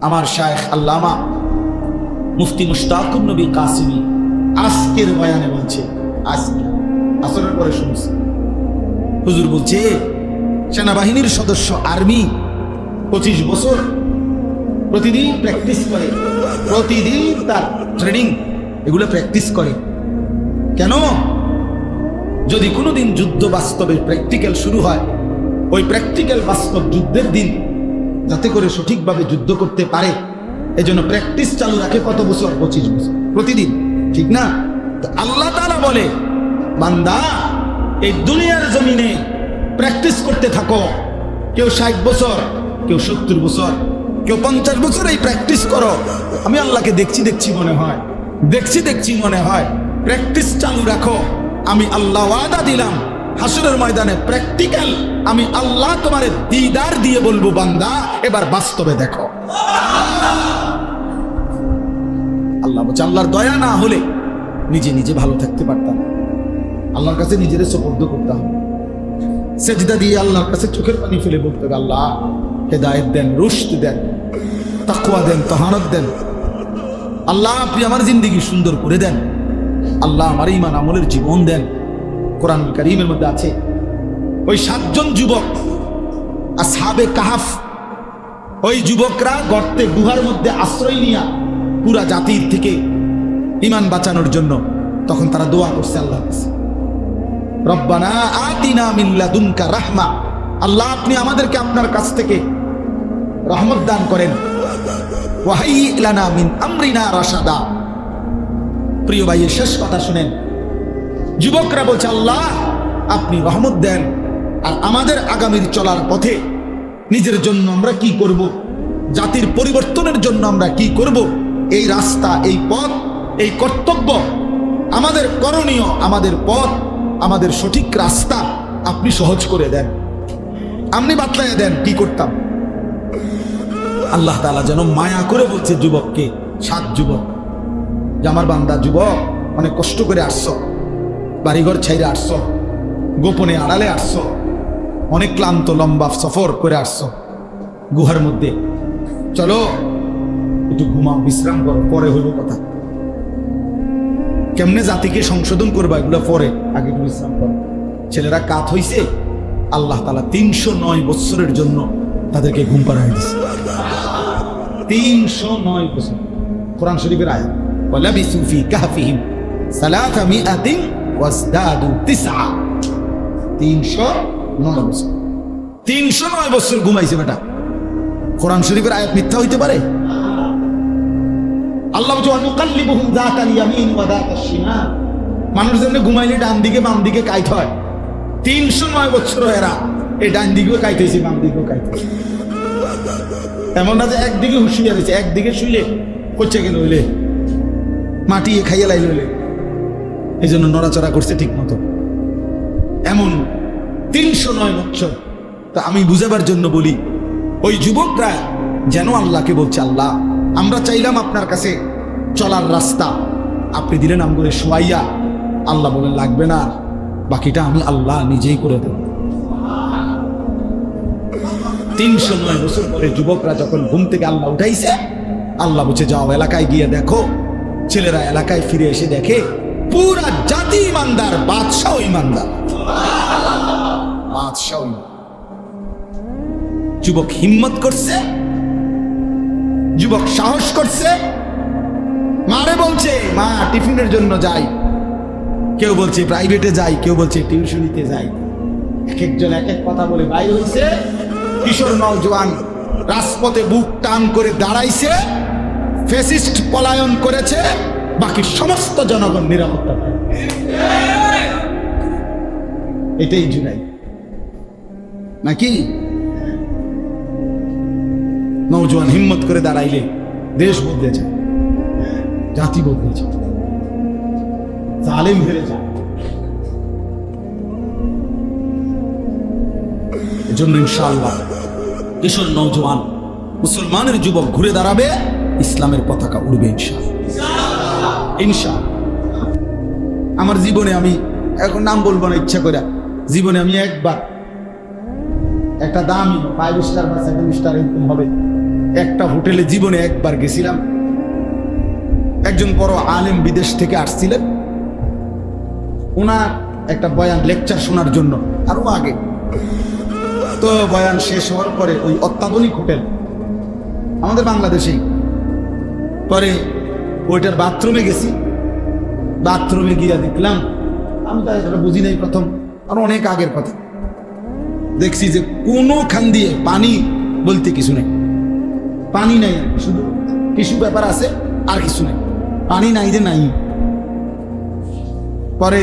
আমার শায়েখ আল্লামা মুফতি মুশতাকুর নবী কাসিমি আজকের বয়ানে বলছে, আজকে, আসরের পরে শুনছি। হুজুর বলছে, সেনাবাহিনীর সদস্য আর্মি পঁচিশ বছর প্রতিদিন প্র্যাকটিস করে, প্রতিদিন তার ট্রেনিং, এগুলো প্র্যাকটিস করে। কেন? যদি কোনোদিন যুদ্ধ বাস্তবে প্র্যাকটিক্যাল শুরু হয়, ওই প্র্যাকটিক্যাল বাস্তব যুদ্ধের দিন যাতে করে সঠিকভাবে যুদ্ধ করতে পারে। এজন্য প্র্যাকটিস চালু রাখে কত বছর? পঁচিশ বছর। প্রতিদিন। ঠিক না? আল্লাহ তাআলা বলে, বান্দা, এই দুনিয়ার জমিনে প্র্যাকটিস করতে থাকো। কেউ ষাট বছর, কেউ সত্তর বছর, কেউ পঞ্চাশ বছর এই প্র্যাকটিস করো। আমি আল্লাহকে দেখছি দেখছি মনে হয়। দেখছি দেখছি মনে হয়। প্র্যাকটিস চালু রাখো। আমি আল্লাহ ওয়াদা দিলাম। হাসুরের ময়দানে প্র্যাকটিক্যাল আমি আল্লাহ তোমার দিদার দিয়ে বলব, বান্দা, এবার বাস্তবে দেখো। আল্লাহ বলছে, আল্লাহর দয়া না হলে নিজে নিজে ভালো থাকতে পারতাম আল্লাহর কাছে নিজের সপর্দ করতে হবে। সেজদা দিয়ে আল্লাহর কাছে চোখের পানি ফেলে বলতে হবে, আল্লাহ, হেদায়ত দেন, রুশদ দেন তাকুয়া দেন, তহানত দেন। আল্লাহ, আপনি আমার জিন্দিগি সুন্দর করে দেন। আল্লাহ, আমার ইমান আমলের জীবন দেন। কোরআন করিমের মধ্যে আছে। ওই সাতজন যুবক আর সাবে কাহাফ, ওই যুবকরা গর্তে গুহার মধ্যে আশ্রয় নিয়া পুরা জাতির থেকে ইমান বাঁচানোর জন্য তখন তারা দোয়া করছে আল্লাহর কাছে। রব্বানা আতিনা মিল্লা দুনকা রাহমা, আল্লাহ আপনি আমাদেরকে আপনার কাছ থেকে রহমত দান করেন। ওয়াহাই লানা মিন আমরিনা রাশাদা। প্রিয় ভাইয়ের শেষ কথা শুনেন। যুবকরা বলছে, আল্লাহ, আপনি রহমত দেন আর আমাদের আগামীর চলার পথে নিজের জন্য আমরা কি করব? জাতির পরিবর্তনের জন্য আমরা কি করব? এই রাস্তা, এই পথ, এই কর্তব্য আমাদের করণীয়, আমাদের পথ, আমাদের সঠিক রাস্তা আপনি সহজ করে দেন। আপনি বাতলাইয়া দেন, কি করতাম? আল্লাহ তালা যেন মায়া করে বলছে, যুবককে, সাত যুবক। যে, আমার বান্দা, যুবক, অনেক কষ্ট করে আসছো। বাড়িঘর ছাইরে আসছো। গোপনে আড়ালে আসছো। অনেক ক্লান্ত, লম্বা সফর করে আসছো। গুহার মধ্যে। চলো, একটু ঘুমাও, বিশ্রাম করো, পরে হইব কথা। কেমনে জাতিকে সংশোধন করবা এগুলো পরে? আগে বিশ্রাম করো। ছেলেরা কাত হইছে, আল্লাহ তালা তিনশো নয় বৎসরের জন্য তাদেরকে ঘুম পাড়াই দিছে। তিনশো নয় বছর কোরআন শরীফের আয়াত, ওয়ালাবিসু ফি কাহফিহিম আমি মিআতিন তিনশো নয় বছর। তিনশো নয় বছর ঘুমাইছে বেটা। কোরআন শরীফের আয়াত মিথ্যা হইতে পারে? আল্লাহ মানুষ যেন ঘুমাইলে ডান দিকে বাম দিকে কাইট হয়। তিনশো নয় বছর এরা এই ডান দিকেও কাইতেছি বাম দিকেও কাইতেছি এমন না যে একদিকে হুঁশিয়ার হয়েছে একদিকে শুইলে করছে কেন হইলে, মাটি খাইয়ে লাইলে এই জন্য নড়াচড়া করছে ঠিক মতো। এমন তিনশো নয় বছর। তা আমি বুঝাবার জন্য বলি, ওই যুবকরা যেন আল্লাহকে বলছে, আল্লাহ, আমরা চাইলাম আপনার কাছে চলার রাস্তা। আপনি দিলেন আমগুলো শোয়াইয়া, আল্লাহ বলে, লাগবে না, বাকিটা আমি আল্লাহ নিজেই করে দেব। তিনশো নয় বছর পরে যুবকরা যখন ঘুম থেকে আল্লাহ উঠাইছে, আল্লাহ বলছে, যাও এলাকায় গিয়ে দেখো। ছেলেরা এলাকায় ফিরে এসে দেখে পুরা জাতি ইমানদার, বাদশাহ ইমানদার। বাদশাহ যুবক হিম্মত করছে, যুবক সাহস করছে। মারে বলছে, মা, টিফিনের জন্য যাই। কেউ বলছে, প্রাইভেটে যাই। কেউ বলছে, টিউশনিতে যাই। এক একজন এক এক কথা বলে বাইর হয়েছে কিশোর নওজোয়ান রাজপথে বুক টান করে দাঁড়াইছে। ফেসিস্ট পলায়ন করেছে। বাকি সমস্ত জনগণ নিরাপত্তা। এটাই জুলাই। নাকি? নৌজওয়ান হিম্মত করে দাঁড়াইলে দেশ বদলে যায়, জাতি বদলে যায়, জালেম হেরে যায়। এজন্য ইনশাআল্লাহ কিশোর নৌজওয়ান মুসলমানের যুবক ঘুরে দাঁড়াবে, ইসলামের পতাকা উড়বে ইনশাআল্লাহ। ইনশাআল্লাহ। আমার জীবনে আমি এখন নাম বলব না, ইচ্ছা করে জীবনে আমি একবার একটা দামি ফাইভ স্টার বা সেভেন স্টার এরকম হবে। একটা হোটেলে জীবনে একবার গেছিলাম। একজন বড় আলেম বিদেশ থেকে আসছিলেন। ওনার একটা বয়ান লেকচার শোনার জন্য, আরও আগে। তো বয়ান শেষ হওয়ার পরে ওই অত্যাধুনিক হোটেল আমাদের বাংলাদেশেই। পরে ওইটার বাথরুমে গেছি। বাথরুমে গিয়ে দেখলাম, আমি তো এটা বুঝি নাই প্রথম, আর অনেক আগের কথা। দেখছি যে কোনো খান দিয়ে পানি বলতে কিছু নেই। পানি নাই শুধু কিছু ব্যাপার আছে, আর কিছু নেই। পানি নাই যে নাই। পরে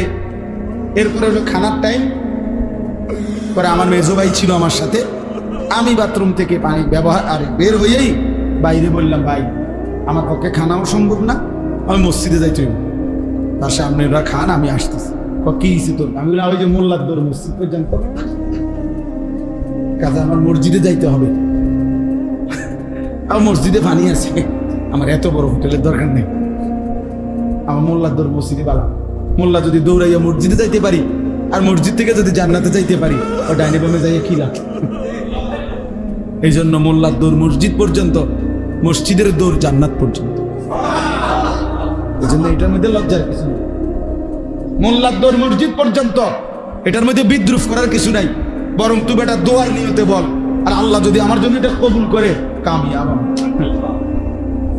এরপরে হলো খানার টাইম পরে আমার মেজো ভাই ছিল আমার সাথে। আমি বাথরুম থেকে পানি ব্যবহার, আর বের হয়েই বাইরে বললাম, ভাই আমার পক্ষে খানাও সম্ভব না। আমি মসজিদে যাইতে হইব। তার সামনে ওরা খান আমি আসতেছি। ক, হয়েছে তোর? আমি বললাম ওই যে মোল্লার দৌড় মসজিদ পর্যন্ত কাজে আমার মসজিদে যাইতে হবে। আমার মসজিদে পানি আছে। আমার এত বড় হোটেলের দরকার নেই। আমার মোল্লার দৌড় মসজিদে বালা মোল্লা যদি দৌড়াইয়া মসজিদে যাইতে পারি আর মসজিদ থেকে যদি জান্নাতে যাইতে পারি ও ডাইনে বামে যাইয়া কি লাভ? এই জন্য মোল্লার দৌড় মসজিদ পর্যন্ত মসজিদের দৌড় জান্নাত পর্যন্ত। এই জন্য এটার মধ্যে লজ্জার কিছু নেই। মোল্লার দৌড় মসজিদ পর্যন্ত, এটার মধ্যে বিদ্রুপ করার কিছু নাই। বরং তুমি এটা দোয়ার নিয়তে বল, আর আল্লাহ যদি আমার জন্য এটা কবুল করে, কামিয়াব।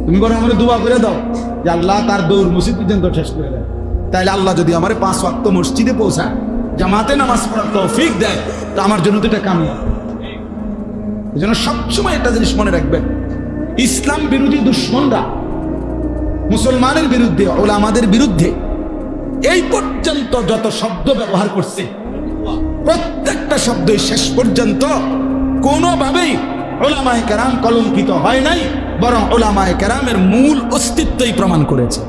তুমি বরং আমার দোয়া করে দাও, যে আল্লাহ তার দৌড় মসজিদ পর্যন্ত শেষ করে দেয়। তাইলে আল্লাহ যদি আমার পাঁচ ওয়াক্ত মসজিদে পৌঁছায়, জামাতে নামাজ পড়ার তৌফিক দেয়, তা আমার জন্য তো এটা কামিয়াব। এই জন্য সবসময় একটা জিনিস মনে রাখবেন ইসলাম বিরোধী দুশ্মনরা মুসলমানের বিরুদ্ধে, ওলামাদের বিরুদ্ধে এই পর্যন্ত যত শব্দ ব্যবহার করছে, প্রত্যেকটা শব্দই শেষ পর্যন্ত কোনোভাবেই ওলামায় কেরাম কলঙ্কিত হয় নাই, বরং ওলামায় কেরামের মূল অস্তিত্বই প্রমাণ করেছে।